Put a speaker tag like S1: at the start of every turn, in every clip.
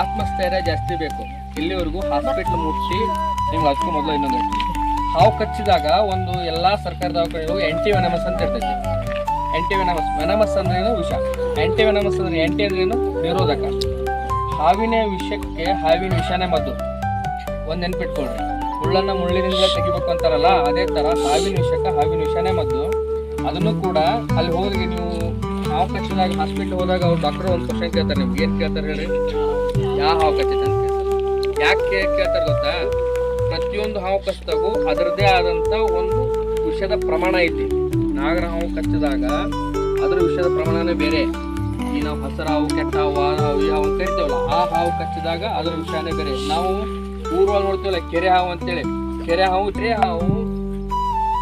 S1: ಆತ್ಮಸ್ಥೈರ್ಯ ಜಾಸ್ತಿ ಬೇಕು. ಇಲ್ಲಿವರೆಗೂ ಹಾಸ್ಪಿಟ್ಲ್ ಮುಟ್ಟಿ ನಿಮ್ಗೆ ಅದಕ್ಕೂ ಮೊದಲು ಇನ್ನೊಂದು. ಹಾವು ಕಚ್ಚಿದಾಗ ಒಂದು ಎಲ್ಲ ಸರ್ಕಾರದ ಎಂಟಿ ವೆನಮಸ್ ಅಂತ ಇರ್ತೈತಿ. ಎಂಟಿ ವೆನಮಸ್ ವೆನಮಸ್ ಅಂದ್ರೇನು ವಿಷ? ಎಂಟಿ ವೆನಮಸ್ ಅಂದ್ರೆ ಎಂಟಿ ಏನು? ನಿರೋಧಕ. ಹಾವಿನ ವಿಷಕ್ಕೆ ಹಾವಿನ ವಿಷನೇ ಮದ್ದು. ಒಂದು ನೆನ್ಪಿಟ್ಕೊಳ್ರಿ. ಮುಳ್ಳನ್ನ ಮುಳ್ಳಿನಿಂದ ತೆಗಿಬೇಕು ಅಂತಾರಲ್ಲ, ಅದೇ ತರ ಹಾವಿನ ವಿಷಕ್ಕೆ ಹಾವಿನ ವಿಷನೇ ಮದ್ದು. ಅದನ್ನು ಕೂಡ ಅಲ್ಲಿ ಹೋಗಿ ನೀವು ಹಾವು ಕಚ್ಚಿದಾಗ ಹಾಸ್ಪಿಟ್ಲ್ ಹೋದಾಗ ಅವ್ರು ಡಾಕ್ಟರ್ ಒಂದು ಕ್ವಶನ್ ಕೇಳ್ತಾರೆ, ನಿಮ್ಗೆ ಏನು ಕೇಳ್ತಾರೆ ಹೇಳಿ? ಯಾವ ಹಾವು ಕಚ್ಚೈತೆ ಅಂತ ಕೇಳ್ತಾರೆ. ಯಾಕೆ ಕೇಳ್ತಾರೆ ಗೊತ್ತಾ? ಪ್ರತಿಯೊಂದು ಹಾವು ಕಚ್ಚಿದಾಗೂ ಅದರದೇ ಆದಂತ ಒಂದು ವಿಷದ ಪ್ರಮಾಣ ಐತಿ ನಾಗರ ಹಾವು ಕಚ್ಚಿದಾಗ ಅದರ ವಿಷದ ಪ್ರಮಾಣನೇ ಬೇರೆ. ಈ ನಾವು ಹಸರ ಹಾವು ಕೆಟ್ಟ ಹಾವು ಆ ಹಾವು ಈ ಆ ಹಾವು ಕಚ್ಚಿದಾಗ ಅದರ ವಿಷಯನೇ ಬೇರೆ. ನಾವು ಊರೊಳಗೆ ನೋಡ್ತೀವಲ್ಲ, ಕೆರೆ ಹಾವು ಅಂತೇಳಿ. ಕೆರೆ ಹಾವು ಟ್ರೇ ಹಾವು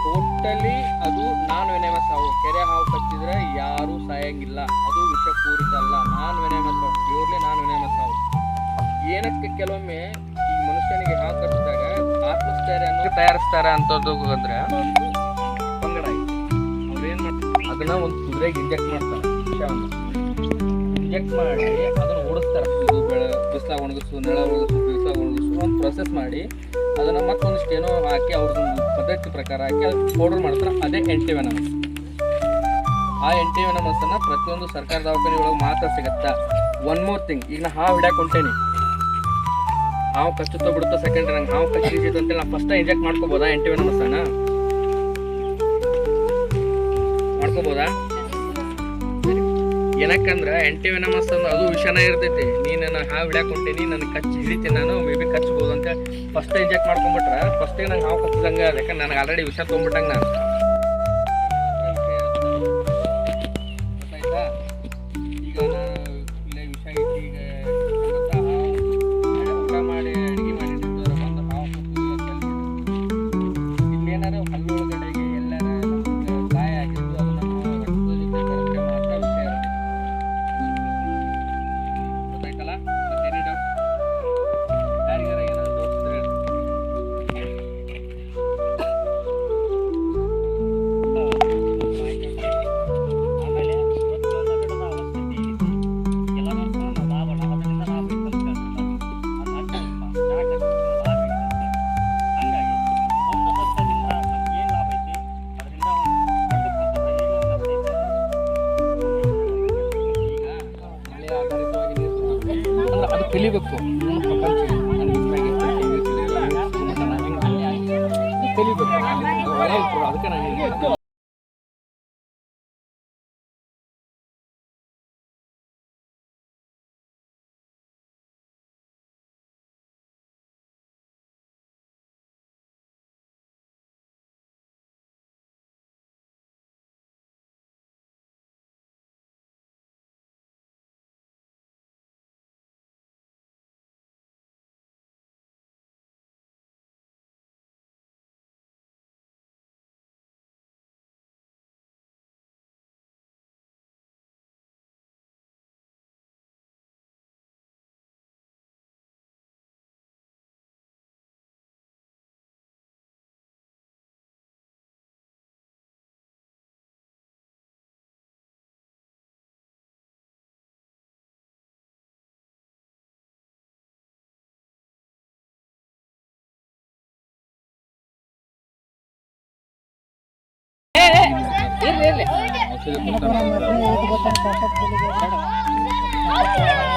S1: ಟೋಟಲಿ ಅದು ನಾನ್ ವೆನೇಮಸ್ ಹಾವು. ಕೆರೆ ಹಾವು ಕಚ್ಚಿದ್ರೆ ಯಾರೂ ಸಾಯಂಗಿಲ್ಲ. ಅದು ವಿಷ ಪೂರಿತ ಅಲ್ಲ. ನಾನ್ ವೆನೆಮಸ್ ಹಾವು. ಪ್ಯೂರ್ಲಿ ನಾನ್ ವೆನೆಮಸ್ ಹಾವು. ಏನಕ್ಕೆ ಕೆಲವೊಮ್ಮೆ ಈ ಮನುಷ್ಯನಿಗೆ ಹಾವು ಕಚ್ಚಿದಾಗ ಆತ್ಮಸ್ಥೈರ್ಯ ತಯಾರಿಸ್ತಾರೆ ಅಂತದ್ದು ಅಂದ್ರೆ ಪಂಗಡ ಅವ್ರೇನ್ ಮಾಡ್ತಾರೆ? ಅದನ್ನ ಒಂದು ಕುದುರೆಗೆ ಇಂಜೆಕ್ಟ್ ಮಾಡ್ತಾರೆ. ಇಂಜೆಕ್ಟ್ ಮಾಡಿ ಅದನ್ನ ಓಡಿಸ್ತಾರೆ. ಇದು ಬೆಳೆ, ಬಿಸಿಲಾಗ ಒಣಗಿಸು ನೆಳ ಒಣಗಿಸು, ಬಿಸಿಲಾಗ ಒಣಗಿಸು ಒಂದು ಪ್ರೊಸೆಸ್ ಮಾಡಿ ಅದನ್ನ ಮತ್ತೊಂದಿಷ್ಟು ಏನೋ ಹಾಕಿ ಅವ್ರದ್ದು ಪದ್ಧತಿ ಪ್ರಕಾರ ಹಾಕಿ ಅದು ಪೌಡರ್ ಮಾಡ್ತಾರೆ. ಅದೇ ಎಂಟಿವೆನಮಸ್ ಆ ಎಂಟಿವೆನಮಸ್ ಅನ್ನ ಪ್ರತಿಯೊಂದು ಸರ್ಕಾರ ದವಾಖಾನೆ ಒಳಗೆ ಮಾತ್ರ ಸಿಗತ್ತಾ? ಒನ್ ಮೋರ್ ಥಿಂಗ್ ಈಗ ನಾ ಹಾವು ಹಿಡ್ಯಾಕ್ ಹೊಂಟೇನಿ. ಹಾವು ಕಚ್ಚುತ್ತ ಬಿಡುತ್ತ ಸೆಕೆಂಡ್ ನಂಗೆ ಹಾವು ಕಚ್ಚಿಸಿದ್ದು ಅಂತೇಳಿ ನಾ ಫಸ್ಟ್ ಇಂಜೆಕ್ಟ್ ಮಾಡ್ಕೋಬೋದಾ ಎಂಟಿವೆನಮಸ್ ನಮಸ್ತಾನ ಮಾಡ್ಕೋಬೋದಾ? ಏನಕ್ಕಂದ್ರ ಎಂಟಿವೆನಮಸ್ ಅಂದ್ರೆ ಅದು ವಿಷನ ಇರ್ತೈತಿ. ನೀನು ನನ್ನ ಹಾವು ಹಿಡ್ಯಾಕ್ ನನಗೆ ಕಚ್ಚಿ ಹಿಡಿತೀನಿ ನಾನು, ಮೇ ಬಿ ಕಚ್ಬೋದು ಅಂತ ಫಸ್ಟ್ ಇಂಜೆಕ್ಟ್ ಮಾಡ್ಕೊಂಡ್ಬಿಟ್ರೆ ಫಸ್ಟಿಗೆ ನಂಗೆ ಹಾವು ಕಚ್ಚಿದಂಗ ಯಾಕಂದ್ರೆ ನನಗೆ ಆಲ್ರೆಡಿ ವಿಷ ತೊಗೊಂಡ್ಬಿಟ್ಟಂಗ ನಾನು.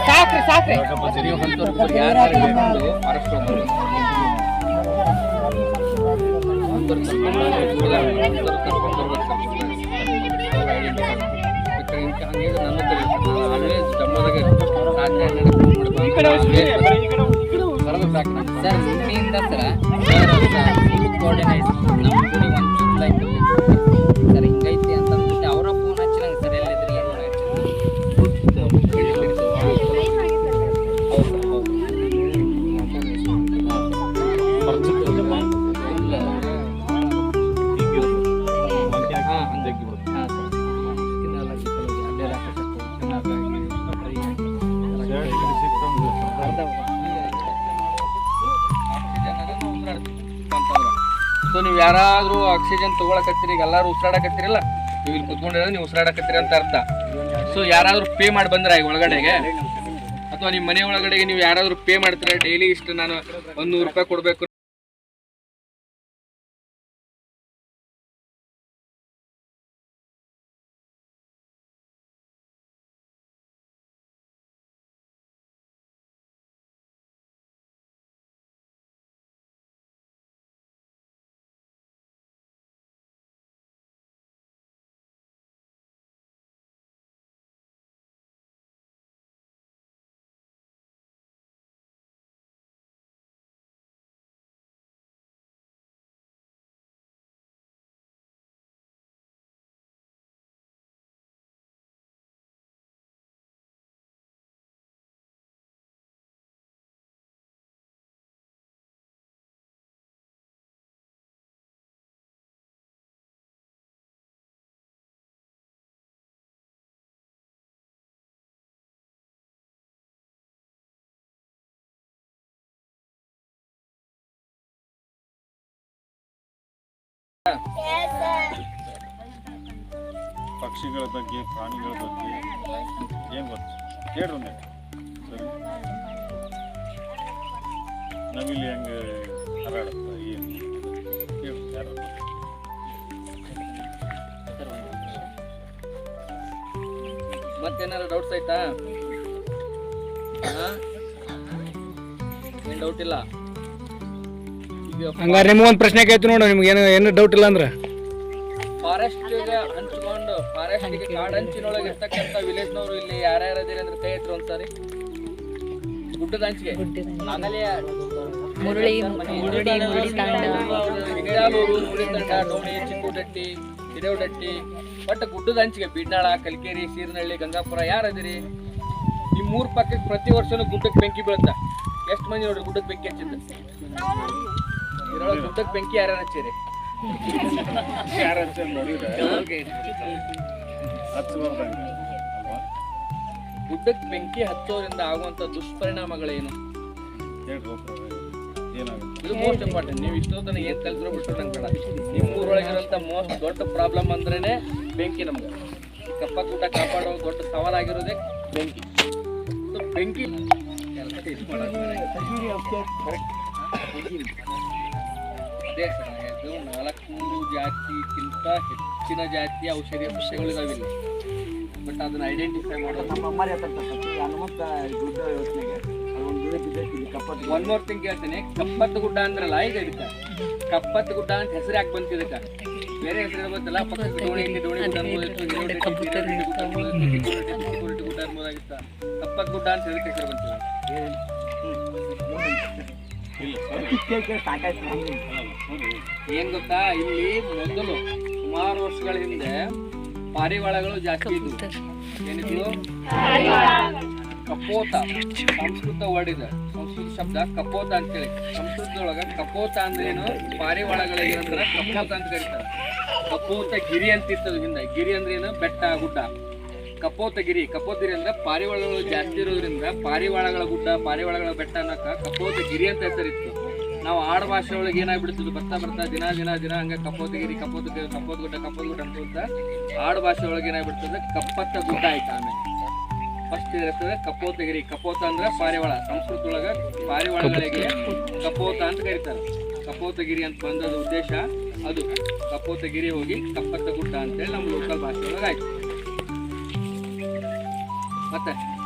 S2: ಸಾಕ್ರಿ ಸಾಕ್ರಿ
S1: ಕೊಡ್ತಾರೆ. ನೀವು
S2: ಸರ್ ಸರ್ ಕೋಆರ್ಡಿನೇಟ್ ಒಂದು ಸರ್ ಹಿಂಗೈತಿ ಅಂತ.
S1: ಯಾರಾದ್ರೂ ಆಕ್ಸಿಜನ್ ತೊಗೊಳಕತ್ತೀರಿ, ಈಗ ಎಲ್ಲರೂ ಉಸಿರಾಡಕತ್ತೀರಲ್ಲ, ನೀವು ಇಲ್ಲಿ ಕುತ್ಕೊಂಡಿರೋದು ನೀವು ಉಸಿರಾಡಕತ್ತೀರಿ ಅಂತ ಅರ್ಥ. ಸೊ ಯಾರಾದರೂ ಪೇ ಮಾಡಿ ಬಂದ್ರ ಈಗ ಒಳಗಡೆಗೆ, ಅಥವಾ ನಿಮ್ಮ ಮನೆ ಒಳಗಡೆಗೆ ನೀವು ಯಾರಾದರೂ ಪೇ ಮಾಡ್ತೀರಾ ಡೈಲಿ ಇಷ್ಟು ನಾನು ಒಂದ್ ನೂರು ರೂಪಾಯಿ ಕೊಡ್ಬೇಕು
S3: ಪಕ್ಷಿಗಳ ಬಗ್ಗೆ, ಪ್ರಾಣಿಗಳ ಬಗ್ಗೆ ಏನು ಗೊತ್ತು? ಹೇಳ್ರಿ ಒಂದೇ ಸರಿ. ನವಿಲಿ ಹೆಂಗೆ ಏನು?
S1: ಡೌಟ್ಸ್ ಆಯ್ತಾ? ಏನ್ ಡೌಟ್ ಇಲ್ಲ?
S4: ಹಂಗಾರೆ ನಿಮ್ಗೊಂದು ಪ್ರಶ್ನೆ ಕೇಳ್ತೀನಿ ನೋಡು ನಿಮ್ಗೆ ಏನು ಏನು ಡೌಟ್ ಇಲ್ಲ ಅಂದ್ರೆ.
S1: ಫಾರೆಸ್ಟ್ ಹಂಚ್ಕೊಂಡು ಫಾರೆಸ್ಟ್ಗೆ ಕಾಡಂಚಿನೊಳಗೆ ಇರ್ತಕ್ಕಂಥ ವಿಲೇಜ್ ನವರು ಇಲ್ಲಿ ಯಾರ್ಯಾರು ಅದೀರಿ ಅಂದ್ರೆ ಕೈ ಎತ್ರು ಒಂದ್ಸಾರಿ ಗುಡ್ಡದ ಹಂಚಿಗೆ
S2: ಆಮೇಲೆ
S5: ಮುರುಳಿ ಮುರುಳಿ ಮುರುಳಿ ತಾಂಡ.
S1: ಹಿರಿಯಾಲೂರು ಮುರುಳಿ ತಂಡ ಡೋಣಿ ಚಿಕ್ಕುಟಟ್ಟಿ ಹಿರೇವಡಟ್ಟಿ ಬಟ್ ಗುಡ್ಡದ ಹಂಚಿಗೆ ಬಿಡ್ನಾಳ ಕಲ್ಕೇರಿ ಸೀರ್ನಹಳ್ಳಿ ಗಂಗಾಪುರ ಯಾರದಿರಿ ಈ ಮೂರ್ ಪಕ್ಕಕ್ಕೆ ಪ್ರತಿ ವರ್ಷನೂ ಗುಡ್ಡಕ್ಕೆ ಬೆಂಕಿ ಬೀಳುತ್ತ? ಎಷ್ಟು ಮಂದಿ ನೋಡ್ರಿ ಗುಡ್ಡಕ್ಕೆ ಬೆಂಕಿ ಹಚ್ಚಿದ್ದು? ಇದ್ರೊಳಗೆ ಗುಡ್ಡಕ್ಕೆ ಬೆಂಕಿ ಯಾರ್ಯಾರು ಹಚ್ಚಿರಿ?
S3: ಯಾರು ಅಂತ ನೋಡಿದ್ರೆ ಹಚ್ಚಬಾರ್ದಂಗೆ ಅಲ್ವಾ
S1: ಗುಡ್ಡಕ್ಕೆ ಬೆಂಕಿ ಹಚ್ಚೋದ್ರಿಂದ ಆಗುವಂತ ದುಷ್ಪರಿಣಾಮಗಳೇನು? ಇದು ಮೋಸ್ಟ್ ಇಂಪಾರ್ಟೆಂಟ್ ನೀವು ಇಷ್ಟೋ ತನಕ ಏನ್ ಕಲ್ತಿರೋ ಬಿಟ್ಟು ನಂಗೆ ಬೇಡ. ನಿಮ್ಮ ಊರೊಳಗಿರುವಂತ ಮೋಸ್ಟ್ ದೊಡ್ಡ ಪ್ರಾಬ್ಲಮ್ ಅಂದ್ರೇನೆ ಬೆಂಕಿ ನಮ್ಗೆ. ಕಪ್ಪ ಕೂಟ ಕಾಪಾಡೋ ದೊಡ್ಡ ಸವಾಲಾಗಿರೋದೇ ಬೆಂಕಿ. ಬೆಂಕಿ ಬೆಂಕಿ ಅದೇ ಇದು ನಾಲ್ಕುನೂರು ಜಾತಿಗಿಂತ ಹೆಚ್ಚಿನ ಜಾತಿಯ ಔಷಧೀಯ ಇಲ್ಲಿ ಬಟ್ ಅದನ್ನ ಐಡೆಂಟಿಫೈ ಮಾಡೋದು. ಒನ್ ಮೋರ್ ಥಿಂಗ್ ಹೇಳ್ತೇನೆ ಕಪ್ಪತ್ತು ಗುಡ್ಡ ಅಂದ್ರಲ್ಲ ಈಗ ಇದಕ್ಕ? ಕಪ್ಪತ್ತು ಗುಡ್ಡ ಅಂತ ಹೆಸರು ಯಾಕೆ ಬಂತು ಇದಕ್ಕೆ? ಬೇರೆ ಹೆಸರು ಇರ್ಬೇಕಲ್ಲ ಪಕ್ಕದ ದೋಣಿ ಇಲ್ಲಿ ಡೋಣಿ ಗುಡ್ಡ ಗುಡ್ಡ ಅನ್ಬೋದಾಗಿತ್ತ ಕಪ್ಪತ್ತು ಗುಡ್ಡ ಅಂತ ಹೇಳಿ ಹೆಸರು ಬಂತು? ಏನ್ ಗೊತ್ತಾ? ಇಲ್ಲಿ ಮೊದಲು ಸುಮಾರು ವರ್ಷಗಳ ಹಿಂದೆ ಪಾರಿವಾಳಗಳು ಜಾಸ್ತಿ ಇದ್ವು. ಏನಿದ್ರು ಕಪೋತ. ಸಂಸ್ಕೃತ ವರ್ಡ್ ಸಂಸ್ಕೃತ ಶಬ್ದ ಕಪೋತ ಅಂತೇಳಿ ಸಂಸ್ಕೃತದೊಳಗ ಕಪೋತ ಅಂದ್ರೆ ಏನು? ಪಾರಿವಾಳಗಳಿಗೆ ಅಂದ್ರೆ ಕಪೋತ ಅಂತ ಕರೀತಾರೆ. ಕಪೋತ ಗಿರಿ ಅಂತ ಇತ್ತು ಹಿಂದೆ. ಗಿರಿ ಅಂದ್ರೆ ಏನು? ಬೆಟ್ಟ, ಗುಡ್ಡ. ಕಪೋತಗಿರಿ ಕಪೋತಗಿರಿ ಅಂದ್ರೆ ಪಾರಿವಾಳಗಳು ಜಾಸ್ತಿ ಇರೋದ್ರಿಂದ ಪಾರಿವಾಳಗಳ ಗುಡ್ಡ, ಪಾರಿವಾಳಗಳ ಬೆಟ್ಟ ಅನ್ನಕ ಕಪೋತಗಿರಿ ಅಂತ ಹೆಸರಿತ್ತು. ನಾವು ಆಡ ಭಾಷೆ ಒಳಗೆ ಏನಾಗ್ಬಿಡ್ತದೆ? ಬರ್ತಾ ಬರ್ತಾ ದಿನ ದಿನ ದಿನ ಹಂಗೆ ಕಪೋತಗಿರಿ ಕಪೋತ ಕಪೋತ್ ಗುಡ್ಡ ಕಪೋತ ಗುಡ್ಡ ಅಂತ ಆಡ ಭಾಷೆ ಒಳಗೆ ಏನಾಗ್ಬಿಡ್ತದೆ? ಕಪ್ಪತ್ತ ಗುಡ್ಡ ಆಯ್ತು ಆಮೇಲೆ. ಫಸ್ಟ್ ಇರ್ತದೆ ಕಪೋತಗಿರಿ ಕಪೋತ ಅಂದ್ರೆ ಪಾರಿವಾಳ. ಸಂಸ್ಕೃತ ಒಳಗ ಪಾರಿವಾಳಗಳಿಗೆ ಕಪೋತ ಅಂತ ಕರೀತಾರೆ. ಕಪೋತಗಿರಿ ಅಂತ ಬಂದದ ಉದ್ದೇಶ ಅದು. ಕಪೋತಗಿರಿ ಹೋಗಿ ಕಪ್ಪತ್ತ ಗುಡ್ಡ ಅಂತೇಳಿ ನಮ್ಮ ಲೋಕಲ್ ಭಾಷೆ ಒಳಗೆ ಆಯ್ತು. ಮತ್ತೆ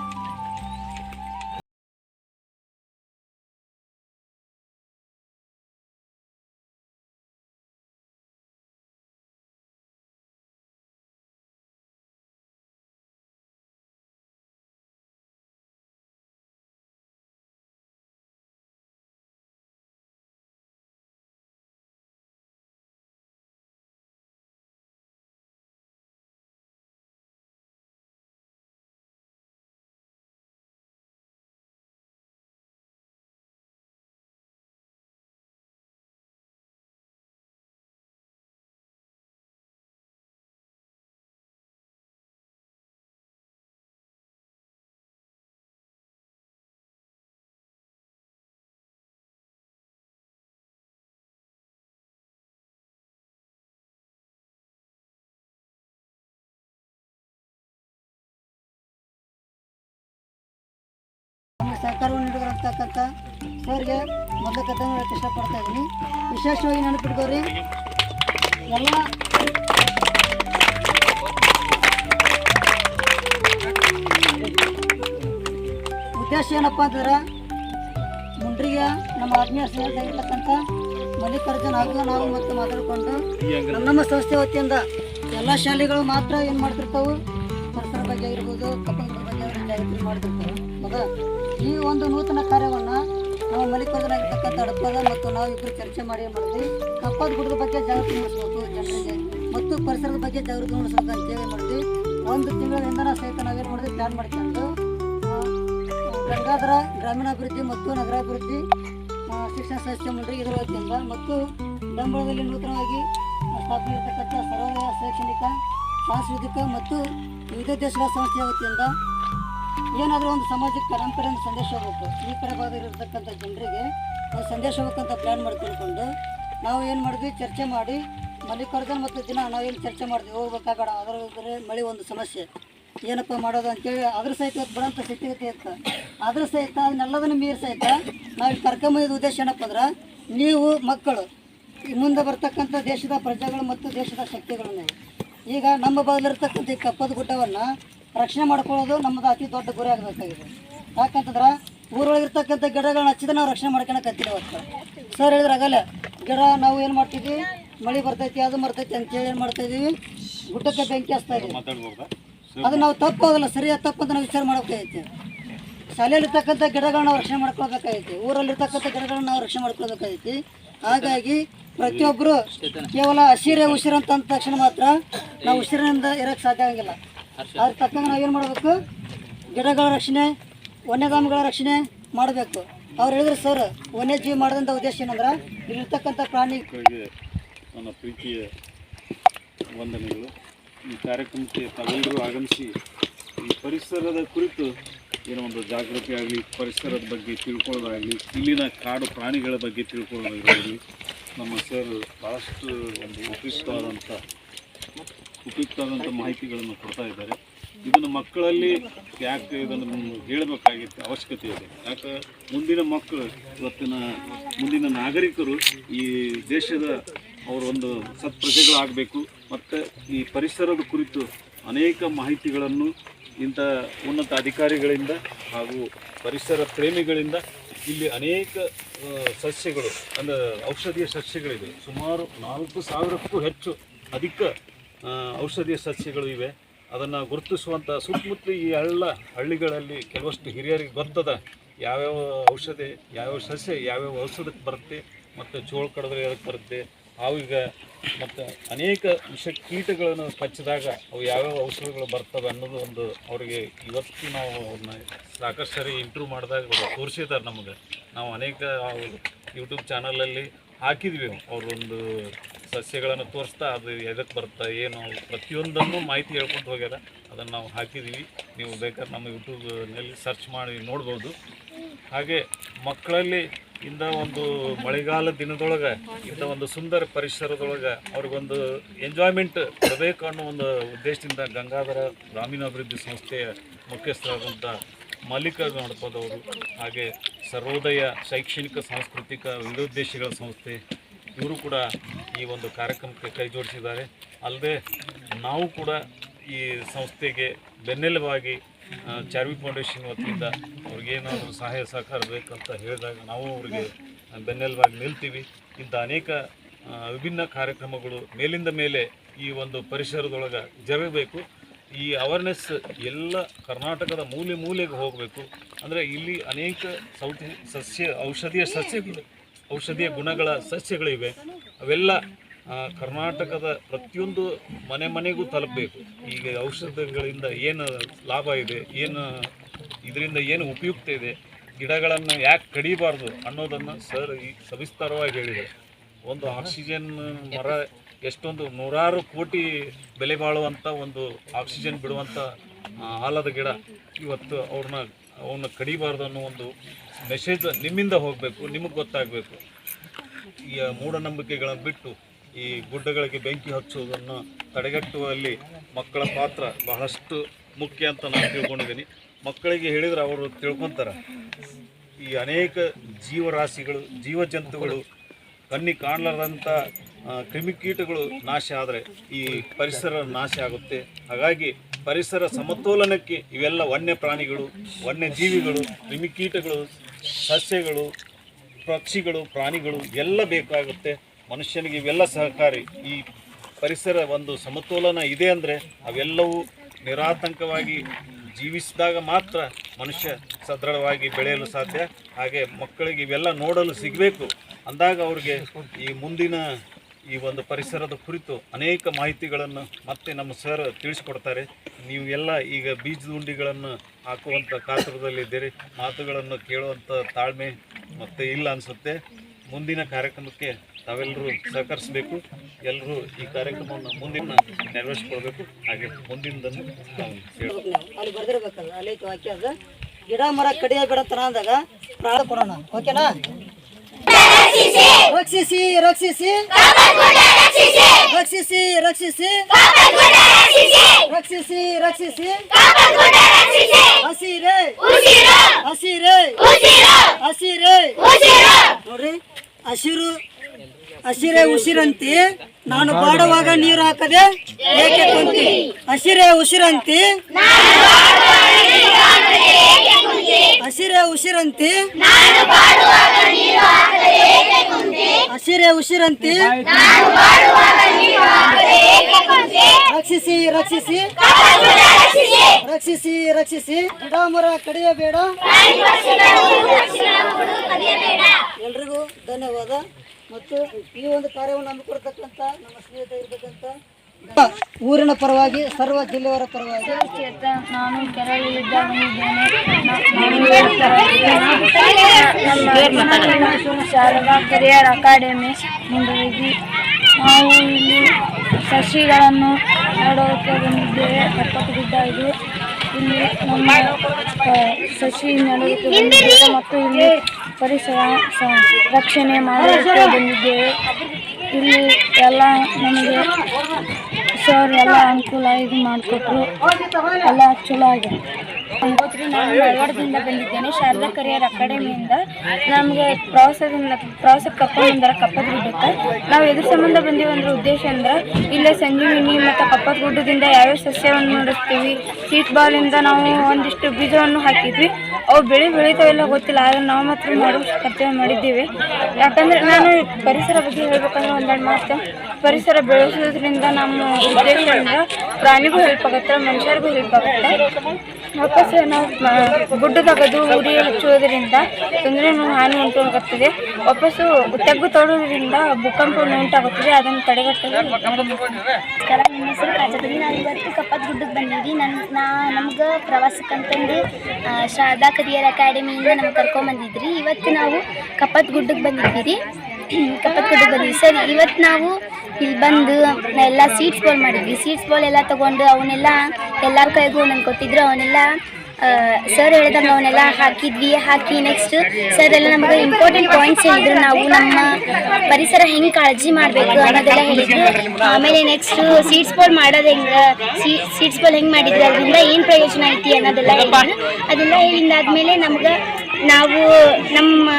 S6: ಸಹಕಾರವನ್ನು ನೀಡಿದಿರತಕ್ಕಂಥ ಸರ್ಗೆ ಮೊದಲ ಹೇಳಕ್ಕೆ ಇಷ್ಟಪಡ್ತಾ ಇದ್ದೀನಿ. ವಿಶೇಷವಾಗಿ ನೆನಪಿಟ್ಕೋರಿ ಎಲ್ಲ ಉದ್ದೇಶ ಏನಪ್ಪ ಅಂತಂದ್ರೆ ಮುಂಡ್ರಿಗೆ ನಮ್ಮ ಆತ್ಮೀಯ ಸ್ನೇಹಿತರಾಗಿರ್ತಕ್ಕಂಥ ಮಲ್ಲಿಕಾರ್ಜುನ್ ಹಾಗೂ ನಾವು ಮತ್ತೆ ಮಾತಾಡಿಕೊಂಡು ನಮ್ಮ ಸಂಸ್ಥೆ ವತಿಯಿಂದ ಎಲ್ಲ ಶಾಲೆಗಳು ಮಾತ್ರ ಏನು ಮಾಡ್ತಿರ್ತಾವೆ? ಪರಿಸರ ಬಗ್ಗೆ ಆಗಿರ್ಬೋದು ಕಪ್ಪಂಗದ ಬಗ್ಗೆ ಆಗಿರ್ಬೋದು ಮಾಡ್ತಿರ್ತಾವೆ. ಹೌದಾ ಈ ಒಂದು ನೂತನ ಕಾರ್ಯವನ್ನು ನಾವು ಮಲ್ಲಿಕಾರ್ಜುನ ಇರ್ತಕ್ಕಂಥ ಹಡಪದ ಮತ್ತು ನಾವು ಇಬ್ಬರು ಚರ್ಚೆ ಮಾಡಿ ಮಾಡಿದ್ವಿ. ಕಪ್ಪದ ಗುಡ್ಡದ ಬಗ್ಗೆ ಜಾಗೃತಿ ಮೂಡಿಸ್ಬೇಕು ಜನರಿಗೆ. ಮತ್ತು ಪರಿಸರದ ಬಗ್ಗೆ ಜಾಗೃತಿ ಮೂಡಿಸ್ಬೇಕು ಅಂತೇಳಿ ಮಾಡಿದ್ವಿ. ಒಂದು ತಿಂಗಳಿಂದ ಸಹಿತ ನಾವೇನು ಮಾಡಿದ್ವಿ? ಪ್ಲ್ಯಾನ್ ಮಾಡ್ಕೊಂಡು ಗಂಗಾಧರ ಗ್ರಾಮೀಣಾಭಿವೃದ್ಧಿ ಮತ್ತು ನಗರಾಭಿವೃದ್ಧಿ ಶಿಕ್ಷಣ ಸಂಸ್ಥೆ ಮಂಡಳಿ ಇದರ ವತಿಯಿಂದ ಮತ್ತು ಡಂಬಳದಲ್ಲಿ ನೂತನವಾಗಿ ಸ್ಥಾಪನೆ ಇರತಕ್ಕಂಥ ಸರ್ವೋದಯ ಶೈಕ್ಷಣಿಕ, ಸಾಂಸ್ಕೃತಿಕ ಮತ್ತು ವಿವಿಧ ದೇಶಗಳ ಸಂಸ್ಥೆಯ ವತಿಯಿಂದ ಏನಾದರೂ ಒಂದು ಸಮಾಜಕ್ಕೆ ನಮ್ಮ ಒಂದು ಸಂದೇಶ ಹೋಗ್ಬೇಕು. ಈ ಕಡೆ ಭಾಗದಲ್ಲಿರ್ತಕ್ಕಂಥ ಜನರಿಗೆ ಒಂದು ಸಂದೇಶ ಹೋಗ್ಬೇಕಂತ ಪ್ಲ್ಯಾನ್ ಮಾಡಿ ತಿಳ್ಕೊಂಡು ನಾವು ಏನು ಮಾಡಿದ್ವಿ? ಚರ್ಚೆ ಮಾಡಿ ಮಲ್ಲಿಕಾರ್ಜುನ್ ಮತ್ತು ದಿನ ನಾವೇನು ಚರ್ಚೆ ಮಾಡಿದ್ವಿ? ಹೋಗ್ಬೇಕಾಗಡ ಅದರ ಮಳೆ ಒಂದು ಸಮಸ್ಯೆ. ಏನಪ್ಪ ಮಾಡೋದು ಅಂತೇಳಿ ಅದ್ರ ಸಹಿತ ಬರೋಂಥ ಸ್ಥಿತಿಗತಿ ಇತ್ತು. ಅದ್ರ ಸಹಿತ ಅದನ್ನೆಲ್ಲದನ್ನು ಮೀರಿ ಸಹಿತ ನಾವು ಕರ್ಕೊಂಬಂದಿದ್ದ ಉದ್ದೇಶ ಏನಪ್ಪ ಅಂದ್ರೆ ನೀವು ಮಕ್ಕಳು ಮುಂದೆ ಬರ್ತಕ್ಕಂಥ ದೇಶದ ಪ್ರಜೆಗಳು ಮತ್ತು ದೇಶದ ಶಕ್ತಿಗಳನ್ನೇ. ಈಗ ನಮ್ಮ ಬದಲಿರ್ತಕ್ಕಂಥ ಈ ಕಪ್ಪದ ಗುಡ್ಡವನ್ನು ರಕ್ಷಣೆ ಮಾಡ್ಕೊಳ್ಳೋದು ನಮ್ಮದು ಅತಿ ದೊಡ್ಡ ಗುರಿ ಆಗಬೇಕಾಗಿದೆ. ಯಾಕಂತಂದ್ರೆ ಊರೊಳಗಿರ್ತಕ್ಕಂಥ ಗಿಡಗಳನ್ನ ಹಚ್ಚಿದ್ರೆ ನಾವು ರಕ್ಷಣೆ ಮಾಡ್ಕೊಳಕತ್ತಿಲ್ಲ ಅವತ್ತು. ಸರ್ ಹೇಳಿದ್ರೆ ಆಗಲ್ಲ ಗಿಡ ನಾವು ಏನು ಮಾಡ್ತಿದ್ವಿ? ಮಳೆ ಬರ್ತೈತಿ ಅದು ಬರ್ತೈತಿ ಅಂತೇಳಿ ಏನು ಮಾಡ್ತಾ ಇದ್ದೀವಿ ಗುಡ್ಡಕ್ಕೆ ಬೆಂಕಿ ಹಚ್ತಾ ಇದೀವಿ. ಅದು ನಾವು ತಪ್ಪು ಹೋಗಲ್ಲ ಸರಿಯಾದ ತಪ್ಪು ಅಂತ ನಾವು ವಿಚಾರ ಮಾಡಬೇಕಾಗೈತಿ ಶಾಲೆಯಲ್ಲಿರ್ತಕ್ಕಂಥ ಗಿಡಗಳನ್ನ ನಾವು ರಕ್ಷಣೆ ಮಾಡ್ಕೊಳ್ಬೇಕಾಗೈತಿ. ಊರಲ್ಲಿರ್ತಕ್ಕಂಥ ಗಿಡಗಳನ್ನ ನಾವು ರಕ್ಷಣೆ ಮಾಡ್ಕೊಳ್ಬೇಕಾಗೈತಿ. ಹಾಗಾಗಿ ಪ್ರತಿಯೊಬ್ಬರು ಕೇವಲ ಹಸಿರೇ ಉಸಿರು ಅಂತ ಅಂದ ತಕ್ಷಣ ಮಾತ್ರ ನಾವು ಉಸಿರಿನಿಂದ ಇರೋಕ್ಕೆ ಸಾಧ್ಯ ಆಗಂಗಿಲ್ಲ. ಅದ್ರ ತಕ್ಕಂಗೆ ನಾವು ಏನು ಮಾಡಬೇಕು? ಗಿಡಗಳ ರಕ್ಷಣೆ ವನ್ಯಧಾಮಗಳ ರಕ್ಷಣೆ ಮಾಡಬೇಕು. ಅವ್ರು ಹೇಳಿದ್ರು, ಸರ್, ವನ್ಯಜೀವಿ ಮಾಡಿದಂಥ ಉದ್ದೇಶ ಏನಂದ್ರೆ, ಇಲ್ಲಿರ್ತಕ್ಕಂಥ ಪ್ರಾಣಿ
S3: ನನ್ನ ಪ್ರೀತಿಯ ವಂದನೆಗಳು. ಈ ಕಾರ್ಯಕ್ರಮಕ್ಕೆ ತಾವೆಲ್ಲರೂ ಆಗಮಿಸಿ, ಈ ಪರಿಸರದ ಕುರಿತು ಏನೋ ಒಂದು ಜಾಗೃತಿ ಆಗಲಿ, ಪರಿಸರದ ಬಗ್ಗೆ ತಿಳ್ಕೊಳ್ಳೋದಾಗಲಿ, ಇಲ್ಲಿನ ಕಾಡು ಪ್ರಾಣಿಗಳ ಬಗ್ಗೆ ತಿಳ್ಕೊಳ್ಳೋದಾಗಲಿ, ನಮ್ಮ ಸರ್ ಭಾಳಷ್ಟು ಒಂದು ಉಪಯುಕ್ತವಾದಂಥ ಉಪಯುಕ್ತವಾದಂಥ ಮಾಹಿತಿಗಳನ್ನು ಕೊಡ್ತಾ ಇದ್ದಾರೆ. ಇದನ್ನು ಮಕ್ಕಳಲ್ಲಿ ಯಾಕೆ ಇದನ್ನು ಹೇಳಬೇಕಾಗಿತ್ತು ಅವಶ್ಯಕತೆ ಇದೆ. ಯಾಕೆ, ಮುಂದಿನ ಮಕ್ಕಳು, ಇವತ್ತಿನ ಮುಂದಿನ ನಾಗರಿಕರು ಈ ದೇಶದ ಅವರು ಒಂದು ಸತ್ಪ್ರಜೆಗಳಾಗಬೇಕು. ಮತ್ತು ಈ ಪರಿಸರದ ಕುರಿತು ಅನೇಕ ಮಾಹಿತಿಗಳನ್ನು ಇಂಥ ಉನ್ನತ ಅಧಿಕಾರಿಗಳಿಂದ ಹಾಗೂ ಪರಿಸರ ಪ್ರೇಮಿಗಳಿಂದ ಇಲ್ಲಿ ಅನೇಕ ಸಸ್ಯಗಳು, ಅಂದರೆ ಔಷಧೀಯ ಸಸ್ಯಗಳಿವೆ ಸುಮಾರು ನಾಲ್ಕು ಸಾವಿರಕ್ಕೂ ಹೆಚ್ಚು ಅಧಿಕ ಔಷಧೀಯ ಸಸ್ಯಗಳು ಇವೆ. ಅದನ್ನು ಗುರುತಿಸುವಂಥ ಸುತ್ತಮುತ್ತ ಈ ಹಳ್ಳ ಹಳ್ಳಿಗಳಲ್ಲಿ ಕೆಲವಷ್ಟು ಹಿರಿಯರಿಗೆ ಗೊತ್ತದ ಯಾವ್ಯಾವ ಔಷಧಿ, ಯಾವ್ಯಾವ ಸಸ್ಯ, ಯಾವ್ಯಾವ ಔಷಧಕ್ಕೆ ಬರುತ್ತೆ ಮತ್ತು ಚೋಳು ಕಡಿದ್ರೆ ಅದಕ್ಕೆ ಬರುತ್ತೆ. ಅವೀಗ ಮತ್ತು ಅನೇಕ ವಿಷ ಕೀಟಗಳನ್ನು ಕಚ್ಚಿದಾಗ ಅವು ಯಾವ್ಯಾವ ಔಷಧಿಗಳು ಬರ್ತವೆ ಅನ್ನೋದು ಒಂದು ಅವರಿಗೆ ಇವತ್ತು ನಾವು ಅವ್ರನ್ನ ಸಾಕಷ್ಟು ಸರಿ ಇಂಪ್ರೂವ್ ಮಾಡಿದಾಗ ತೋರಿಸಿದ್ದಾರೆ ನಮಗೆ. ನಾವು ಅನೇಕ ಯೂಟ್ಯೂಬ್ ಚಾನಲಲ್ಲಿ ಹಾಕಿದ್ವಿ ಅವರೊಂದು ಸಸ್ಯಗಳನ್ನು ತೋರಿಸ್ತಾ ಅದು ಎದಕ್ಕೆ ಬರ್ತಾ, ಏನು ಪ್ರತಿಯೊಂದನ್ನು ಮಾಹಿತಿ ಹೇಳ್ಕೊಂಡು ಹೋಗ್ಯಾರ. ಅದನ್ನು ನಾವು ಹಾಕಿದ್ದೀವಿ ನೀವು ಬೇಕಾದ್ರೆ ನಮ್ಮ ಯೂಟ್ಯೂಬ್ನಲ್ಲಿ ಸರ್ಚ್ ಮಾಡಿ ನೋಡ್ಬೋದು. ಹಾಗೆ ಮಕ್ಕಳಲ್ಲಿ ಇಂದ ಒಂದು ಮಳೆಗಾಲ ದಿನದೊಳಗೆ ಇಂಥ ಒಂದು ಸುಂದರ ಪರಿಸರದೊಳಗೆ ಅವ್ರಿಗೊಂದು ಎಂಜಾಯ್ಮೆಂಟ್ ಬರಬೇಕು ಅನ್ನೋ ಒಂದು ಉದ್ದೇಶದಿಂದ ಗಂಗಾಧರ ಗ್ರಾಮೀಣಾಭಿವೃದ್ಧಿ ಸಂಸ್ಥೆಯ ಮುಖ್ಯಸ್ಥರಾದಂಥ ಮಲ್ಲಿಕಾರ್ಜುನ ಹಡಪದವರು ಹಾಗೆ ಸರ್ವೋದಯ ಶೈಕ್ಷಣಿಕ ಸಾಂಸ್ಕೃತಿಕ ವಿವಿಧೋದ್ದೇಶಗಳ ಸಂಸ್ಥೆ, ಇವರು ಕೂಡ ಈ ಒಂದು ಕಾರ್ಯಕ್ರಮಕ್ಕೆ ಕೈ ಜೋಡಿಸಿದ್ದಾರೆ. ಅಲ್ಲದೆ ನಾವು ಕೂಡ ಈ ಸಂಸ್ಥೆಗೆ ಬೆನ್ನೆಲುಬಾಗಿ ಚಾರ್ವಿ ಫೌಂಡೇಶನ್ ವತಿಯಿಂದ ಅವ್ರಿಗೇನಾದರೂ ಸಹಾಯ ಸಹಕಾರ ಬೇಕಂತ ಹೇಳಿದಾಗ ನಾವು ಅವರಿಗೆ ಬೆನ್ನೆಲುಬಾಗಿ ನಿಲ್ತೀವಿ. ಇಂಥ ಅನೇಕ ವಿಭಿನ್ನ ಕಾರ್ಯಕ್ರಮಗಳು ಮೇಲಿಂದ ಮೇಲೆ ಈ ಒಂದು ಪರಿಸರದೊಳಗೆ ಜರಗಬೇಕು. ಈ ಅವೇರ್ನೆಸ್ ಎಲ್ಲ ಕರ್ನಾಟಕದ ಮೂಲೆ ಮೂಲೆಗೆ ಹೋಗಬೇಕು. ಅಂದರೆ ಇಲ್ಲಿ ಅನೇಕ ಸೌತಿ ಸಸ್ಯ, ಔಷಧೀಯ ಸಸ್ಯಗಳು, ಔಷಧೀಯ ಗುಣಗಳ ಸಸ್ಯಗಳಿವೆ. ಅವೆಲ್ಲ ಕರ್ನಾಟಕದ ಪ್ರತಿಯೊಂದು ಮನೆ ಮನೆಗೂ ತಲುಪಬೇಕು. ಈಗ ಔಷಧಗಳಿಂದ ಏನು ಲಾಭ ಇದೆ, ಏನು ಇದರಿಂದ ಏನು ಉಪಯುಕ್ತ ಇದೆ, ಗಿಡಗಳನ್ನು ಯಾಕೆ ಕಡಿಬಾರ್ದು ಅನ್ನೋದನ್ನು ಸರ್ ಈ ಸವಿಸ್ತಾರವಾಗಿ ಹೇಳಿದೆ ಒಂದು ಆಕ್ಸಿಜನ್ ಮರ ಎಷ್ಟೊಂದು ನೂರಾರು ಕೋಟಿ ಬೆಲೆ ಬಾಳುವಂಥ ಒಂದು ಆಕ್ಸಿಜನ್ ಬಿಡುವಂಥ ಆಲದ ಗಿಡ ಇವತ್ತು ಅವ್ರನ್ನ ಅವನ್ನ ಕಡಿಬಾರ್ದು ಅನ್ನೋ ಒಂದು ಮೆಸೇಜ್ ನಿಮ್ಮಿಂದ ಹೋಗಬೇಕು, ನಿಮಗೆ ಗೊತ್ತಾಗಬೇಕು. ಈ ಮೂಢನಂಬಿಕೆಗಳನ್ನು ಬಿಟ್ಟು ಈ ಗುಡ್ಡಗಳಿಗೆ ಬೆಂಕಿ ಹಚ್ಚುವುದನ್ನು ತಡೆಗಟ್ಟುವಲ್ಲಿ ಮಕ್ಕಳ ಪಾತ್ರ ಬಹಳಷ್ಟು ಮುಖ್ಯ ಅಂತ ನಾನು ತಿಳ್ಕೊಂಡಿದ್ದೀನಿ. ಮಕ್ಕಳಿಗೆ ಹೇಳಿದ್ರೆ ಅವರು ತಿಳ್ಕೊತಾರೆ. ಈ ಅನೇಕ ಜೀವರಾಶಿಗಳು, ಜೀವಜಂತುಗಳು ಕಣ್ಣಿ ಕಾಣಲಾರ್ದಂಥ ಕ್ರಿಮಿಕೀಟಗಳು ನಾಶ ಆದರೆ ಈ ಪರಿಸರ ನಾಶ ಆಗುತ್ತೆ. ಹಾಗಾಗಿ ಪರಿಸರ ಸಮತೋಲನಕ್ಕೆ ಇವೆಲ್ಲ ವನ್ಯ ಪ್ರಾಣಿಗಳು ವನ್ಯ ಜೀವಿಗಳು ಕ್ರಿಮಿಕೀಟಗಳು, ಸಸ್ಯಗಳು, ಪಕ್ಷಿಗಳು, ಪ್ರಾಣಿಗಳು ಎಲ್ಲ ಬೇಕಾಗುತ್ತೆ. ಮನುಷ್ಯನಿಗೆ ಇವೆಲ್ಲ ಸಹಕಾರಿ. ಈ ಪರಿಸರ ಒಂದು ಸಮತೋಲನ ಇದೆ ಅಂದರೆ ಅವೆಲ್ಲವೂ ನಿರಾತಂಕವಾಗಿ ಜೀವಿಸಿದಾಗ ಮಾತ್ರ ಮನುಷ್ಯ ಸದೃಢವಾಗಿ ಬೆಳೆಯಲು ಸಾಧ್ಯ. ಹಾಗೆ ಮಕ್ಕಳಿಗೆ ಇವೆಲ್ಲ ನೋಡಲು ಸಿಗಬೇಕು. ಅಂದಾಗ ಅವ್ರಿಗೆ ಈ ಮುಂದಿನ ಈ ಒಂದು ಪರಿಸರದ ಕುರಿತು ಅನೇಕ ಮಾಹಿತಿಗಳನ್ನು ಮತ್ತೆ ನಮ್ಮ ಸರ್ ತಿಳಿಸಿಕೊಡ್ತಾರೆ. ನೀವು ಎಲ್ಲ ಈಗ ಬೀಜದ ಉಂಡಿಗಳನ್ನು ಹಾಕುವಂಥ ಕಾತುರದಲ್ಲಿದ್ದೀರಿ ಮಾತುಗಳನ್ನು ಕೇಳುವಂಥ ತಾಳ್ಮೆ ಮತ್ತೆ ಇಲ್ಲ ಅನಿಸುತ್ತೆ. ಮುಂದಿನ ಕಾರ್ಯಕ್ರಮಕ್ಕೆ ತಾವೆಲ್ಲರೂ ಸಹಕರಿಸಬೇಕು. ಎಲ್ಲರೂ ಈ ಕಾರ್ಯಕ್ರಮವನ್ನು ಮುಂದಿನ ನೆರವೇರಿಸ್ಕೊಳ್ಬೇಕು. ಹಾಗೆ ಮುಂದಿನದನ್ನು
S6: ಅಲ್ಲಿ ಬರೆದಿರ್ಬೇಕಲ್ಲ ಅಲ್ಲಿ ಗಿಡ ಮರ ಕಡಿಯ ಬಿಡತನ ಅಂದಾಗ ಪ್ರಾಣ ಕೊಡೋಣ. ಓಕೆನಾ? ರಕ್ಷಿಸಿ! ರಕ್ಷಿಸಿ ರಕ್ಷಿಸಿ! ರಕ್ಷಿಸಿ! ರಕ್ಷಿಸಿ ರಕ್ಷಿಸಿ! ಹಸಿರೆ! ಹಸಿರೆ! ಹಸಿರೆ! ನೋಡ್ರಿ ಹಸಿರು ಹಸಿರೆ ಉಸಿರಂತಿ ನಾನು ಬಾಡುವಾಗ ನೀರು ಹಾಕದೆ ಏಕೆ ಕುಂತಿ? ಹಸಿರೆ ಉಸಿರಂತಿ ಉಸಿರಂತಿ. ಹಸಿರೆ ಉಸಿರಂತಿ. ರಕ್ಷಿಸಿ ರಕ್ಷಿಸಿ. ರಕ್ಷಿಸಿ. ರಕ್ಷಿಸಿ ಗಿಡ ಮರ ಕಡಿಯಬೇಡ. ಎಲ್ರಿಗೂ ಧನ್ಯವಾದ. ಮತ್ತು ಈ ಒಂದು ಕಾರ್ಯವನ್ನು ಹಮ್ಮಿಕೊಡ್ತಕ್ಕಂಥ ನಮ್ಮ ಸ್ನೇಹಿತ ಇರ್ತಕ್ಕಂಥ ಊರಿನ ಪರವಾಗಿ, ಸರ್ವ ಜಿಲ್ಲೆಯವರ ಪರವಾಗಿ.
S7: ನಾನು ಕೆರಳಿದ್ದೇನೆ ಬಂದಿದ್ದೇನೆ ಶಾರದಾ ಕೆರಿಯರ್ ಅಕಾಡೆಮಿ ಮುಂದುವರಿದಿ ನಾವು ಇಲ್ಲಿ ಸಸಿಗಳನ್ನು ನೋಡೋಕೆ ಬಂದಿದ್ದೇವೆ. ಕಪ್ಪತಗುಡ್ಡ ಇದು ಇಲ್ಲಿ ನಮ್ಮ ಸಸಿ ನೆಡೋಕೆ ಬಂದಿದ್ದೇವೆ ಮತ್ತು ಇಲ್ಲಿ ಪರಿಸರ ರಕ್ಷಣೆ ಮಾಡೋಕೆ ಬಂದಿದ್ದೇವೆ ಇಲ್ಲಿ ಎಲ್ಲ ನಮಗೆ ಸರ್ ಎಲ್ಲ ಅನುಕೂಲ ಇದು ಮಾಡಿಕೊಟ್ರು. ಎಲ್ಲ ಚಲೋ ಆಗಿದೆ. ನಾನು ಧಾರವಾಡದಿಂದ ಬಂದಿದ್ದೇನೆ. ಶಾರದಾ ಕರಿಯರ್ ಅಕಾಡೆಮಿಯಿಂದ ನಮಗೆ ಪ್ರವಾಸದಿಂದ, ಪ್ರವಾಸಕ್ಕೆ ಕರ್ಕೊಂಡು ಬಂದಾರ ಕಪ್ಪದ ಗುಡ್ಡಕ್ಕೆ ನಾವು ಎದ್ರ ಸಂಬಂಧ ಬಂದೀವಿ ಅಂದ್ರೆ ಉದ್ದೇಶ ಅಂದ್ರೆ ಇಲ್ಲೇ ಸಂಜೀವಿನಿ ಮತ್ತು ಕಪ್ಪದ ಗುಡ್ಡದಿಂದ ಯಾವ್ಯಾವ ಸಸ್ಯವನ್ನು ನೋಡಿಸ್ತೀವಿ ಸೀಟ್ ಬಾಲಿಂದ ನಾವು ಒಂದಿಷ್ಟು ಬೀಜವನ್ನು ಹಾಕಿದ್ವಿ. ಅವು ಬೆಳೆ ಬೆಳೀತಾವೆಲ್ಲ ಗೊತ್ತಿಲ್ಲ, ಆದರೆ ನಾವು ಮಾತ್ರ ಮಾಡೋ, ಕರ್ತವ್ಯ ಮಾಡಿದ್ದೀವಿ. ಯಾಕಂದ್ರೆ ನಾನು ಪರಿಸರ ಬಗ್ಗೆ ಹೇಳ್ಬೇಕಂದ್ರೆ ಒಂದೆರಡು ಮಾತು. ಪರಿಸರ ಬೆಳೆಸೋದ್ರಿಂದ ನಮ್ಮ ಉದ್ದೇಶದಿಂದ ಪ್ರಾಣಿಗೂ ಹೆಲ್ಪ್ ಆಗುತ್ತೆ, ಮನುಷ್ಯರಿಗೂ ಹೆಲ್ಪ್ ಆಗುತ್ತೆ. ವಾಪಸ್ ನಾವು ಗುಡ್ಡದಾಗದು ಉರಿ ಹಚ್ಚುವುದರಿಂದ ತೊಂದರೆ ಹಾನಿ ಉಂಟಾಗುತ್ತದೆ. ವಾಪಸ್ಸು ತೆಗ್ಗು ತೊಡೋದ್ರಿಂದ ಭೂಕಂಪ ಉಂಟಾಗುತ್ತದೆ, ಅದನ್ನು ತಡೆಗಟ್ಟಲು ನಮಸ್ಕಾರ ಹೆಸರು ನಾವು ಇವತ್ತು ಕಪ್ಪದ ಗುಡ್ಡಕ್ಕೆ ಬಂದಿದ್ವಿ ನನ್ನ ನಾ, ನಮ್ಗೆ ಪ್ರವಾಸಕ್ಕಂತಂದು ಶಾರದಾ ಕರಿಯರ್ ಅಕಾಡೆಮಿಯಿಂದ ನಮ್ಗೆ ಕರ್ಕೊಂಬಂದಿದ್ರಿ. ಇವತ್ತು ನಾವು ಕಪ್ಪದ ಗುಡ್ಡಕ್ಕೆ ಬಂದಿದ್ದೀವಿ ಕಪ್ಪದ ಗುಡ್ಡಕ್ಕೆ ಬಂದಿದ್ವಿ ಸರ್ ಇವತ್ತು ನಾವು ಇಲ್ಲಿ ಬಂದು ಎಲ್ಲ ಸೀಟ್ಸ್ ಬಾಲ್ ಮಾಡಿದ್ವಿ. ಸೀಟ್ಸ್ ಬಾಲ್ ಎಲ್ಲ ತೊಗೊಂಡು ಅವನ್ನೆಲ್ಲ ಎಲ್ಲರ ಕೈಗೂ ಒಂದೊಂದು ಕೊಟ್ಟಿದ್ರು. ಅವನ್ನೆಲ್ಲ ಸರ್ ಹೇಳ್ದಂಗೆ ಅವನ್ನೆಲ್ಲ ಹಾಕಿದ್ವಿ. ಹಾಕಿ ನೆಕ್ಸ್ಟ್ ಸರ್ ಎಲ್ಲ ನಮಗೆ ಇಂಪಾರ್ಟೆಂಟ್ ಪಾಯಿಂಟ್ಸ್ ಹೇಳಿದ್ರು. ನಾವು ನಮ್ಮ ಪರಿಸರ ಹೆಂಗೆ ಕಾಳಜಿ ಮಾಡಬೇಕು ಅನ್ನೋದೆಲ್ಲ ಹೇಳಿದ್ರು. ಆಮೇಲೆ ನೆಕ್ಸ್ಟ್ ಸೀಟ್ಸ್ ಬಾಲ್ ಮಾಡೋದು ಹೆಂಗೆ ಸೀಟ್ಸ್ ಬಾಲ್ ಹೆಂಗೆ ಮಾಡಿದ್ರು ಅದರಿಂದ ಏನು ಪ್ರಯೋಜನ ಐತಿ ಅನ್ನೋದೆಲ್ಲ ಹೇಳಿದ್ರು. ಅದೆಲ್ಲ ಹೇಳಿದಾದ್ಮೇಲೆ ನಮ್ಗೆ ನಾವು ನಮ್ಮ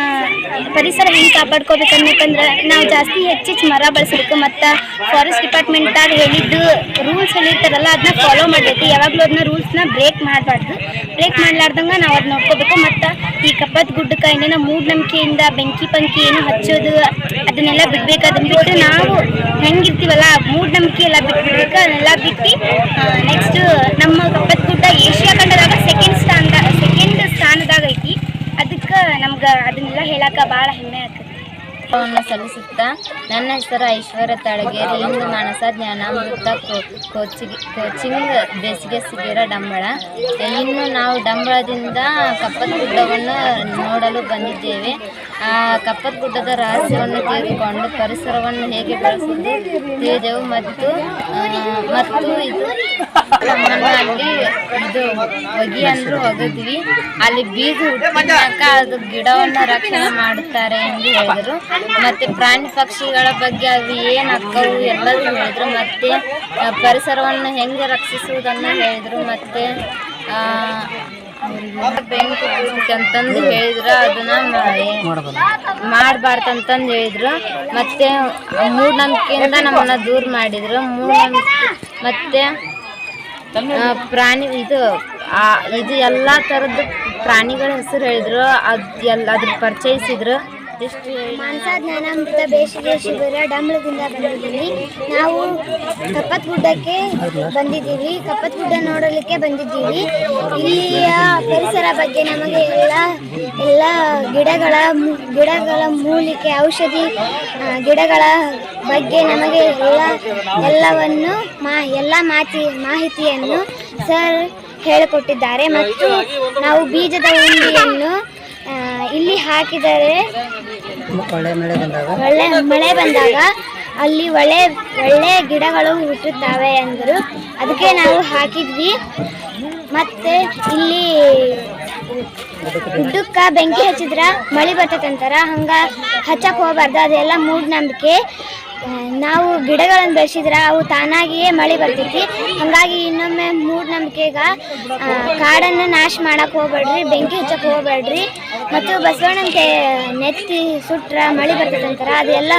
S7: ಪರಿಸರ ಹೆಂಗೆ ಕಾಪಾಡ್ಕೋಬೇಕು ಅನ್ಬೇಕಂದ್ರೆ ನಾವು ಜಾಸ್ತಿ ಹೆಚ್ಚೆಚ್ಚು ಮರ ಬಳಸಬೇಕು ಮತ್ತು ಫಾರೆಸ್ಟ್ ಡಿಪಾರ್ಟ್ಮೆಂಟಾಗ ಹೇಳಿದ್ದು ರೂಲ್ಸ್ ಹೇಳಿರ್ತಾರಲ್ಲ ಅದನ್ನ ಫಾಲೋ ಮಾಡಬೇಕು. ಯಾವಾಗಲೂ ಅದನ್ನ ರೂಲ್ಸ್ನ ಬ್ರೇಕ್ ಮಾಡಬಾರ್ದು. ಬ್ರೇಕ್ ಮಾಡ್ಲಾರ್ದಂಗೆ ನಾವು ಅದು ನೋಡ್ಕೋಬೇಕು. ಮತ್ತು ಈ ಕಪ್ಪದ ಗುಡ್ಡಕ್ಕೆ ಏನೇನೋ ಮೂಢನಂಬಿಕೆಯಿಂದ ಬೆಂಕಿ ಪಂಕಿ ಏನು ಹಚ್ಚೋದು, ಅದನ್ನೆಲ್ಲ ಬಿಡ್ಬೇಕು. ಅದನ್ನ ಬಿಟ್ಟು ನಾವು ಹೆಂಗಿರ್ತೀವಲ್ಲ, ಮೂಢನಂಬಿಕೆ ಎಲ್ಲ ಬಿಟ್ಬಿಡ್ಬೇಕು. ಅದನ್ನೆಲ್ಲ ಬಿಟ್ಟು ನೆಕ್ಸ್ಟ್ ನಮ್ಮ ಕಪ್ಪದ ಗುಡ್ಡ ಏಷ್ಯಾ ಖಂಡದಾಗ ಸೆಕೆಂಡ್ ಸ್ಥಾನದಾಗ ಸೆಕೆಂಡ್ ಸ್ಥಾನದಾಗ ಐತಿ ಅದಕ್ಕೆ ನಮ್ಗೆ ಅದನ್ನೆಲ್ಲ ಹೇಳಕ್ಕೆ ಭಾಳ ಹೆಮ್ಮೆ ಆಗ್ತದೆ
S8: ಸಲ್ಲಿಸುತ್ತಾ ನನ್ನ ಹೆಸರು ಐಶ್ವರ್ಯ ತಳಗೇರಿ. ಇಂದು ಮಾನಸ ಜ್ಞಾನ ಮೃತ ಕೋಚಿಂಗ್ ಕೋಚಿಂಗ್ ಬೇಸಿಗೆ ಸಿಗಿರ ಡಂಬಳ. ಇನ್ನು ನಾವು ಡಂಬಳದಿಂದ ಕಪ್ಪದ ಗುಡ್ಡವನ್ನು ನೋಡಲು ಬಂದಿದ್ದೇವೆ. ಆ ಕಪ್ಪದ ಗುಡ್ಡದ ರಹಸ್ಯವನ್ನು ತಿಳಿದುಕೊಂಡು ಪರಿಸರವನ್ನು ಹೇಗೆ ಬಳಸಿದ್ದು ತಿಳಿದೆವು. ಮತ್ತು ಮತ್ತು ಇದು ನಮ್ಮನ್ನು ಅಲ್ಲಿ ಇದು ಹೊಗಿ ಅಂದ್ರು ಅಲ್ಲಿ ಬೀಜ ಹುಟ್ಟಿದಾಗ ಅದು ಗಿಡವನ್ನು ರಕ್ಷಣೆ ಮಾಡುತ್ತಾರೆ ಎಂದು ಹೇಳಿದರು. ಮತ್ತೆ ಪ್ರಾಣಿ ಪಕ್ಷಿಗಳ ಬಗ್ಗೆ ಅದು ಏನು ಅಕ್ಕವು ಎಲ್ಲದೂ ಹೇಳಿದ್ರು. ಮತ್ತೆ ಪರಿಸರವನ್ನು ಹೆಂಗೆ ರಕ್ಷಿಸುವುದನ್ನು ಹೇಳಿದರು. ಮತ್ತೆ ಬೆಂಕಿ ಅಂತಂದು ಹೇಳಿದ್ರು. ಅದನ್ನ ಮಾಡಬಾರ್ದು ಅಂತಂದು ಹೇಳಿದ್ರು. ಮತ್ತೆ ಮೂಢನಂಬಿಕೆಯಿಂದ ನಮ್ಮನ್ನ ದೂರ ಮಾಡಿದ್ರು. ಮೂಢನಂಬಿಕೆ ಮತ್ತೆ ಪ್ರಾಣಿ ಇದು ಇದು ಎಲ್ಲ ಥರದ ಪ್ರಾಣಿಗಳ ಹೆಸರು ಹೇಳಿದ್ರು. ಅದು ಎಲ್ಲ ಅದ್ರ ಪರಿಚಯಿಸಿದ್ರು.
S9: ಜ್ಞಾನಾಮೃತ ಬೇಸಿಗೆ ಶಿಬಿರ ಡಂಬಳದಿಂದ ಬಂದಿದ್ದೀವಿ ನಾವು ಕಪ್ಪತ್ ಗುಡ್ಡಕ್ಕೆ ಬಂದಿದ್ದೀವಿ. ಕಪ್ಪತ್ ಗುಡ್ಡ ನೋಡಲಿಕ್ಕೆ ಬಂದಿದ್ದೀವಿ. ಇಲ್ಲಿಯ ಪರಿಸರ ಬಗ್ಗೆ ನಮಗೆ ಎಲ್ಲ ಎಲ್ಲ ಗಿಡಗಳ ಗಿಡಗಳ ಮೂಲಿಕೆ, ಔಷಧಿ ಗಿಡಗಳ ಬಗ್ಗೆ ನಮಗೆ ಎಲ್ಲ, ಎಲ್ಲವನ್ನು ಮಾ, ಎಲ್ಲ ಮಾತಿ, ಮಾಹಿತಿಯನ್ನು ಸರ್ ಹೇಳಿಕೊಟ್ಟಿದ್ದಾರೆ. ಮತ್ತು ನಾವು ಬೀಜದ ಉಂಡಿಯನ್ನು ಇಲ್ಲಿ ಹಾಕಿದರೆ
S6: ಒಳ್ಳೆ ಮಳೆ ಬಂದಾಗ?
S9: ಮಳೆ ಬಂದಾಗ ಅಲ್ಲಿ ಒಳ್ಳೆ ಒಳ್ಳೆ ಗಿಡಗಳು ಹುಟ್ಟುತ್ತವೆ ಅಂದರು ಅದಕ್ಕೆ ನಾವು ಹಾಕಿದ್ವಿ. ಮತ್ತೆ ಇಲ್ಲಿ ಗುಡ್ಡಕ್ಕ ಬೆಂಕಿ ಹಚ್ಚಿದ್ರ ಮಳೆ ಬರ್ತೈತಂತಾರ ಹಂಗ ಹಚ್ಚಕ್ ಹೋಗ್ಬಾರ್ದು. ಅದೆಲ್ಲ ಮೂಢನಂಬಿಕೆ. ನಾವು ಗಿಡಗಳನ್ನು ಬೆಳೆಸಿದ್ರೆ ಅವು ತಾನಾಗಿಯೇ ಮಳೆ ಬರ್ತೈತಿ ಹಾಗಾಗಿ ಇನ್ನೊಮ್ಮೆ ಮೂಢನಂಬಿಕೆಗ ಕಾಡನ್ನು ನಾಶ ಮಾಡಕ್ಕೆ ಹೋಗ್ಬೇಡ್ರಿ, ಬೆಂಕಿ ಹಚ್ಚಕ್ಕೆ ಹೋಗ್ಬೇಡ್ರಿ. ಮತ್ತು ಬಸವಣ್ಣನ ನೆತ್ತಿ ಸುಟ್ರ ಮಳೆ ಬರ್ತೈತೆ ಅಂತಾರೆ, ಅದೆಲ್ಲ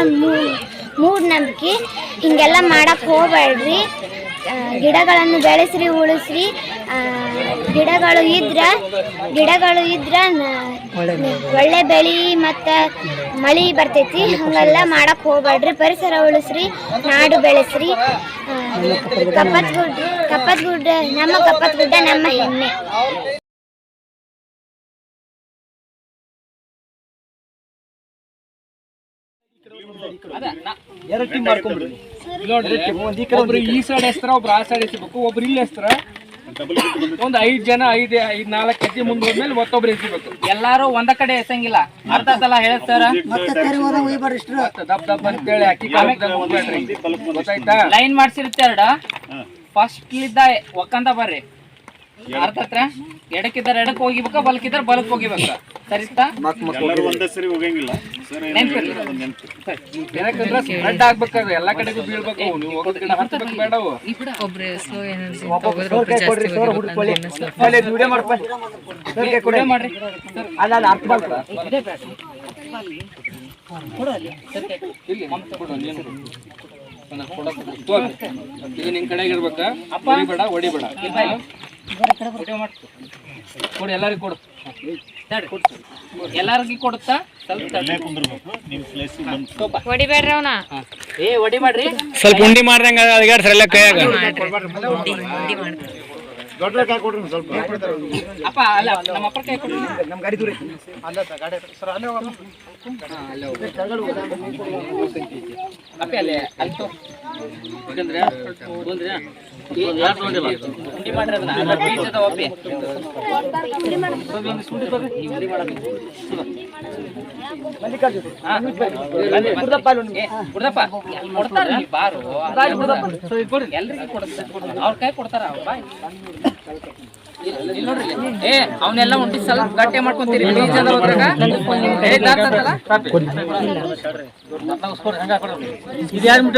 S9: ಮೂಢನಂಬಿಕೆ ಹಿಂಗೆಲ್ಲ ಮಾಡಕ್ಕೆ ಹೋಗ್ಬೇಡ್ರಿ. ಗಿಡಗಳನ್ನು ಬೆಳೆಸ್ರಿ ಉಳಿಸ್ರಿ. ಆ, ಗಿಡಗಳು ಇದ್ರ ಗಿಡಗಳು ಇದ್ರ ಒಳ್ಳೆ ಬೆಳಿ ಮತ್ತ ಮಳಿ ಬರ್ತೈತಿ. ಹಂಗೆಲ್ಲ ಮಾಡಕ್ ಹೋಗ್ಬೇಡ್ರಿ ಪರಿಸರ ಉಳಿಸ್ರಿ ನಾಡು ಬೆಳೆಸ್ರಿ. ಕಪ್ಪತ್ ಗುಡ್ಡ ಕಪ್ಪತ್ ಗುಡ್ಡ ನಮ್ಮ ಕಪ್ಪತ್ ಗುಡ್ಡ ನಮ್ಮ ಹೆಮ್ಮೆ
S1: ನೋಡ್ರಿ ಒಬ್ರು ಈ ಸೈಡ್ ಎಸ್ತರ ಒಬ್ರು ಆ ಸೈಡ್ ಎಸಿಬೇಕು ಒಬ್ರು ಇಲ್ಲಿ ಎಸ್ತರ. ಒಂದ್ ಐದ್ ಜನ ಐದ್ ಐದ್ ನಾಲ್ಕು ಕೆಜಿ ಮುಂದೆ ಹೋದ್ಮೇಲೆ ಮತ್ತೊಬ್ರು ಎಸಿಬೇಕು.
S2: ಎಲ್ಲಾರು ಒಂದ ಕಡೆ ಎಸಂಗಿಲ್ಲ. ಅರ್ಧ ಸಲ ಹೇಳ್ತಾರ ಸರ್
S1: ದಪ್ ದಪ್ ಅಂತೇಳಿ ಅಕ್ಕಿ ಗೊತ್ತಾಯ್ತಾ?
S2: ಲೈನ್ ಮಾಡ್ಸಿರ್ತಾರ ಎರಡ. ಫಸ್ಟ್ ಇದ್ದ ಒಕ್ಕಂತ ಬರ್ರಿ. ಅರ್ಥ ಹತ್ರ ಎಡಕ್ಕಿದ್ದಾರ ಎಡಕ್ ಹೋಗಿಬೇಕ ಬಲಕ್ಕಿದ್ದಾರ ಬಲಕ್ ಹೋಗಿಬೇಕ? ಸರಿತಾ
S3: ಎಲ್ಲರೂ ಒಂದೇ ಸರಿ ಹೋಗಂಗಿಲ್ಲ. ಸರ್
S1: ಯಾಕಂದ್ರೆ ಸ್ಪ್ರೆಡ್ ಆಗ್ಬೇಕಾದ್ರೆ ಎಲ್ಲಾ ಕಡೆಗೂ ಬೀಳ್ಬೇಕು. ನೀವು ಬೇಡವು.
S5: ಒಬ್ರು ಸ್ಲೋ ಎನರ್ಜಿ
S1: ಇಲ್ಲಿ. ಕೊಡು ನೀನು. ಇದು ಕಡೆಗೆ ಇರ್ಬೇಕಾ? ಹೊಡಿಬೇಡ ಕೊಡು ಎಲ್ಲರಿಗೂ ಕೊಡು.
S2: ಎಲ್ಲರಿಗೂ ಕೊಡುತ್ತಾ? ಸ್ವಲ್ಪ
S5: ಹೊಡಿಬೇಡ್ರಿ ಅವನ.
S2: ಏ ಹೊಡಿ ಮಾಡ್ರಿ.
S4: ಸ್ವಲ್ಪ ಉಂಡಿ ಮಾಡ್ದಂಗ ಅದಿಗಾಡ್ ಸರ್ ಸ್ವಲ್ಪ.
S2: ಅಪ್ಪ ಅಲ್ಲ ನಮ್ಮ ಅಪ್ಪ ಕೈ ಕೊಡಿ ಅಪ್ಪ ಅಲ್ಲೇ ಅಲ್ಲಿ
S1: ಬಂದ್ರೆ?
S2: ಉಂಡಿ ಮಾಡ್ರಿ ಅದನ್ನ ಅಲ್ಲ ಒಪ್ಪಿ. ಬನ್ನಿ. ಏ, ಗುಡ್ದಪ್ಪ ಕೊಡ್ತಾರ ಎಲ್ರಿಗೂ ಕೊಡ್ತಾರೆ ಅವ್ರ ಕೈ ಕೊಡ್ತಾರ ಅವ್ರ್ ಬಾಯ್. ಏ ಅವನ್ನೆಲ್ಲ ಉಂಟಿ ಸ್ವಲ್ಪ ಗಟ್ಟಿ ಮಾಡ್ಕೊಂತೀರಿ
S1: ಬೀಜ ಯಾರು ಮುಟ್ಟ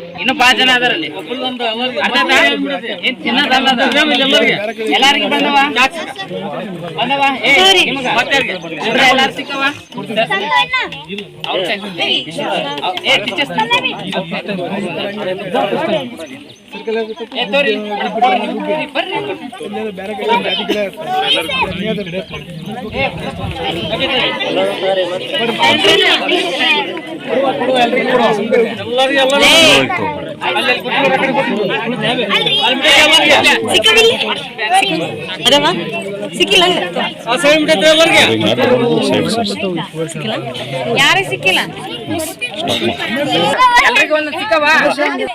S2: ಇನ್ನು ಪಾಂಚ ಜನ ಅದರಲ್ಲಿ? ಏನ್ ಅದು. ಎಲ್ಲಾರಿಗೂ ಬಂದವ? ಬಂದವ? ಎಲ್ಲಾರು ಸಿಕ್ಕವ? ಏ ಟೀಚರ್ಸ್ ಏ, ತೋರಿ. ಬರ್ರಿ.
S5: ಯಾರಿಗೆ ಸಿಕ್ಕಿಲ್ಲ?
S2: ಎಲ್ರಿಗೂ ಒಂದು ಸಿಕ್ಕವಾ?
S9: ಸಿಕ್ಕಿಲ್ಲ